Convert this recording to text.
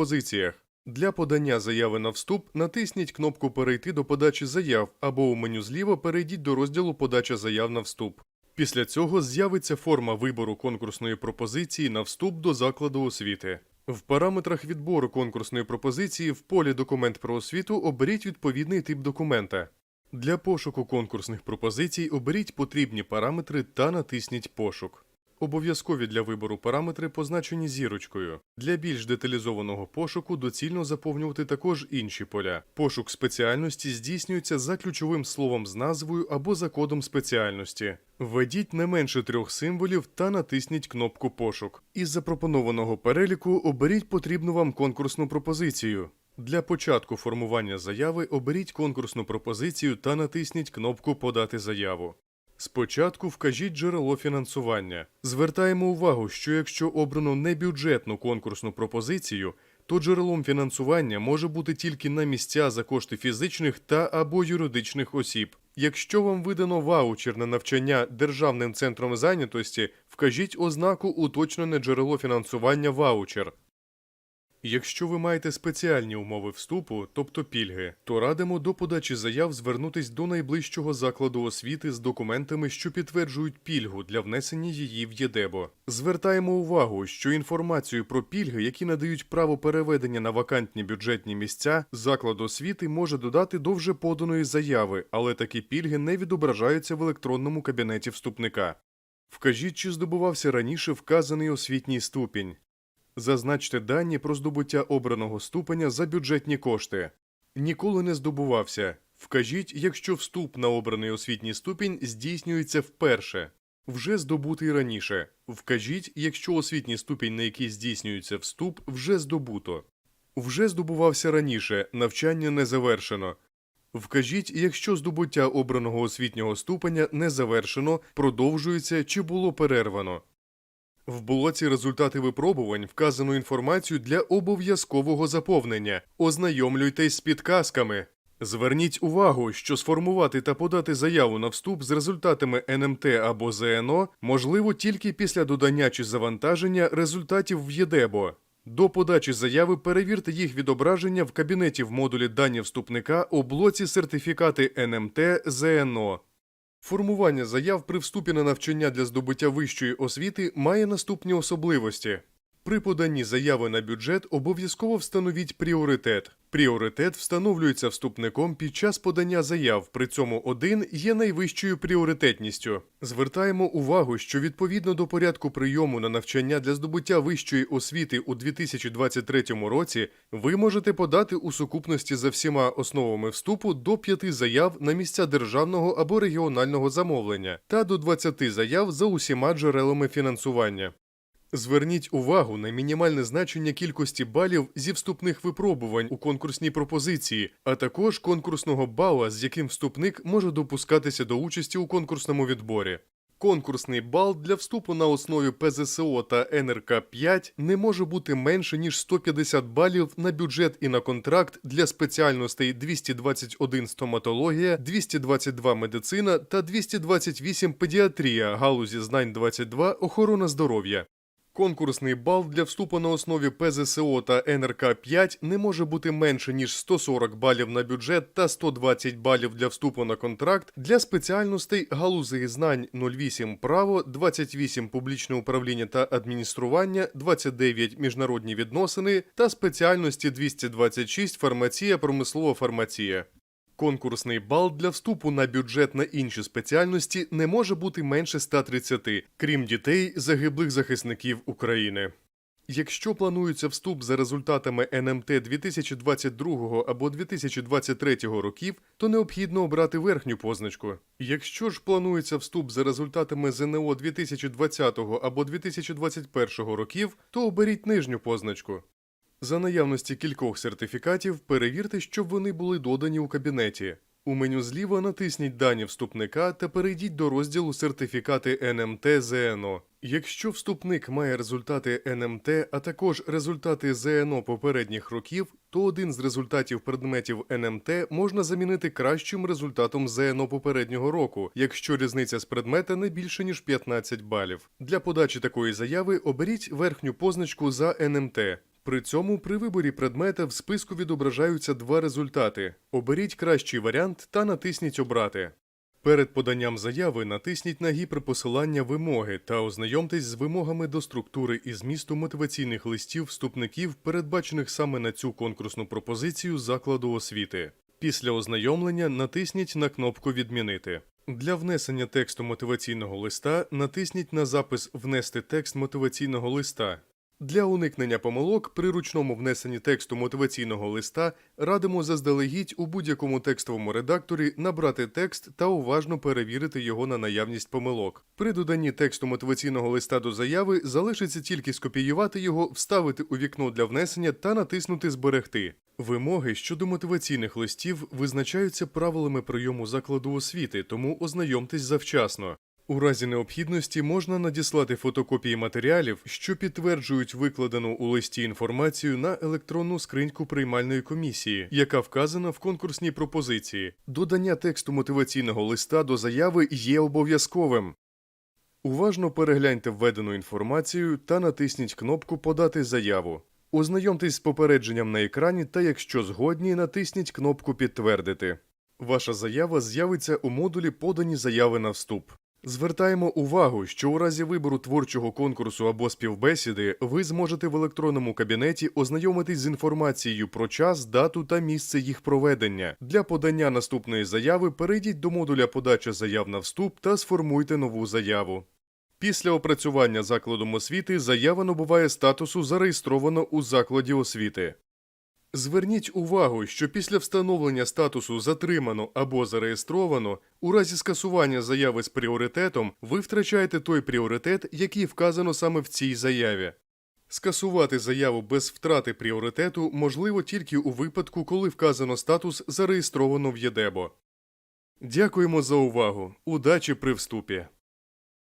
позиціях. Для подання заяви на вступ натисніть кнопку Перейти до подачі заяв або у меню зліва перейдіть до розділу Подача заяв на вступ. Після цього з'явиться форма вибору конкурсної пропозиції на вступ до закладу освіти. В параметрах відбору конкурсної пропозиції в полі Документ про освіту оберіть відповідний тип документа. Для пошуку конкурсних пропозицій оберіть потрібні параметри та натисніть Пошук. Обов'язкові для вибору параметри позначені зірочкою. Для більш деталізованого пошуку доцільно заповнювати також інші поля. Пошук спеціальності здійснюється за ключовим словом з назвою або за кодом спеціальності. Введіть не менше трьох символів та натисніть кнопку Пошук. Із запропонованого переліку оберіть потрібну вам конкурсну пропозицію. Для початку формування заяви оберіть конкурсну пропозицію та натисніть кнопку Подати заяву. Спочатку вкажіть джерело фінансування. Звертаємо увагу, що якщо обрано небюджетну конкурсну пропозицію, то джерелом фінансування може бути тільки на місця за кошти фізичних та або юридичних осіб. Якщо вам видано ваучер на навчання Державним центром зайнятості, вкажіть ознаку уточнене джерело фінансування ваучер. Якщо ви маєте спеціальні умови вступу, тобто пільги, то радимо до подачі заяв звернутись до найближчого закладу освіти з документами, що підтверджують пільгу для внесення її в ЄДЕБО. Звертаємо увагу, що інформацію про пільги, які надають право переведення на вакантні бюджетні місця, заклад освіти може додати до вже поданої заяви, але такі пільги не відображаються в електронному кабінеті вступника. Вкажіть, чи здобувався раніше вказаний освітній ступінь. Зазначте дані про здобуття обраного ступеня за бюджетні кошти. Ніколи не здобувався. Вкажіть, якщо вступ на обраний освітній ступінь здійснюється вперше. Вже здобутий раніше. Вкажіть, якщо освітній ступінь, на який здійснюється вступ, вже здобуто. Вже здобувався раніше, навчання не завершено. Вкажіть, якщо здобуття обраного освітнього ступеня не завершено, продовжується чи було перервано. В блоці результати випробувань вказано інформацію для обов'язкового заповнення. Ознайомлюйтесь з підказками. Зверніть увагу, що сформувати та подати заяву на вступ з результатами НМТ або ЗНО можливо тільки після додання чи завантаження результатів в ЄДЕБО. До подачі заяви перевірте їх відображення в кабінеті в модулі дані вступника у блоці сертифікати НМТ ЗНО. Формування заяв при вступі на навчання для здобуття вищої освіти має наступні особливості. При поданні заяви на бюджет обов'язково встановіть пріоритет. Пріоритет встановлюється вступником під час подання заяв, при цьому один є найвищою пріоритетністю. Звертаємо увагу, що відповідно до порядку прийому на навчання для здобуття вищої освіти у 2023 році ви можете подати у сукупності за всіма основами вступу до 5 заяв на місця державного або регіонального замовлення та до 20 заяв за усіма джерелами фінансування. Зверніть увагу на мінімальне значення кількості балів зі вступних випробувань у конкурсній пропозиції, а також конкурсного бала, з яким вступник може допускатися до участі у конкурсному відборі. Конкурсний бал для вступу на основі ПЗСО та НРК 5 не може бути менше ніж 150 балів на бюджет і на контракт для спеціальностей 221 стоматологія, 222 медицина та 228 педіатрія галузі знань 22 охорона здоров'я. Конкурсний бал для вступу на основі ПЗСО та НРК 5 не може бути менше ніж 140 балів на бюджет та 120 балів для вступу на контракт для спеціальностей галузей знань 08 право, 28 публічне управління та адміністрування, 29 міжнародні відносини та спеціальності 226 фармація, промислова фармація. Конкурсний бал для вступу на бюджет на інші спеціальності не може бути менше 130, крім дітей загиблих захисників України. Якщо планується вступ за результатами НМТ 2022 або 2023 років, то необхідно обрати верхню позначку. Якщо ж планується вступ за результатами ЗНО 2020 або 2021 років, то оберіть нижню позначку. За наявності кількох сертифікатів перевірте, щоб вони були додані у кабінеті. У меню зліва натисніть дані вступника та перейдіть до розділу Сертифікати НМТ ЗНО. Якщо вступник має результати НМТ, а також результати ЗНО попередніх років, то один з результатів предметів НМТ можна замінити кращим результатом ЗНО попереднього року, якщо різниця з предмета не більше ніж 15 балів. Для подачі такої заяви оберіть верхню позначку за НМТ. При цьому при виборі предмета в списку відображаються два результати: оберіть кращий варіант та натисніть Обрати. Перед поданням заяви натисніть на гіперпосилання вимоги та ознайомтесь з вимогами до структури і змісту мотиваційних листів вступників, передбачених саме на цю конкурсну пропозицію закладу освіти. Після ознайомлення натисніть на кнопку Відмінити. Для внесення тексту мотиваційного листа натисніть на запис Внести текст мотиваційного листа. Для уникнення помилок при ручному внесенні тексту мотиваційного листа радимо заздалегідь у будь-якому текстовому редакторі набрати текст та уважно перевірити його на наявність помилок. При доданні тексту мотиваційного листа до заяви залишиться тільки скопіювати його, вставити у вікно для внесення та натиснути Зберегти. Вимоги щодо мотиваційних листів визначаються правилами прийому закладу освіти, тому ознайомтесь завчасно. У разі необхідності можна надіслати фотокопії матеріалів, що підтверджують викладену у листі інформацію на електронну скриньку приймальної комісії, яка вказана в конкурсній пропозиції. Додання тексту мотиваційного листа до заяви є обов'язковим. Уважно перегляньте введену інформацію та натисніть кнопку Подати заяву. Ознайомтесь з попередженням на екрані та, якщо згодні, натисніть кнопку Підтвердити. Ваша заява з'явиться у модулі Подані заяви на вступ. Звертаємо увагу, що у разі вибору творчого конкурсу або співбесіди ви зможете в електронному кабінеті ознайомитись з інформацією про час, дату та місце їх проведення. Для подання наступної заяви перейдіть до модуля Подача заяв на вступ та сформуйте нову заяву. Після опрацювання закладом освіти заява набуває статусу зареєстровано у закладі освіти. Зверніть увагу, що після встановлення статусу затримано або зареєстровано, у разі скасування заяви з пріоритетом ви втрачаєте той пріоритет, який вказано саме в цій заяві. Скасувати заяву без втрати пріоритету можливо тільки у випадку, коли вказано статус зареєстровано в ЄДЕБО. Дякуємо за увагу. Удачі при вступі!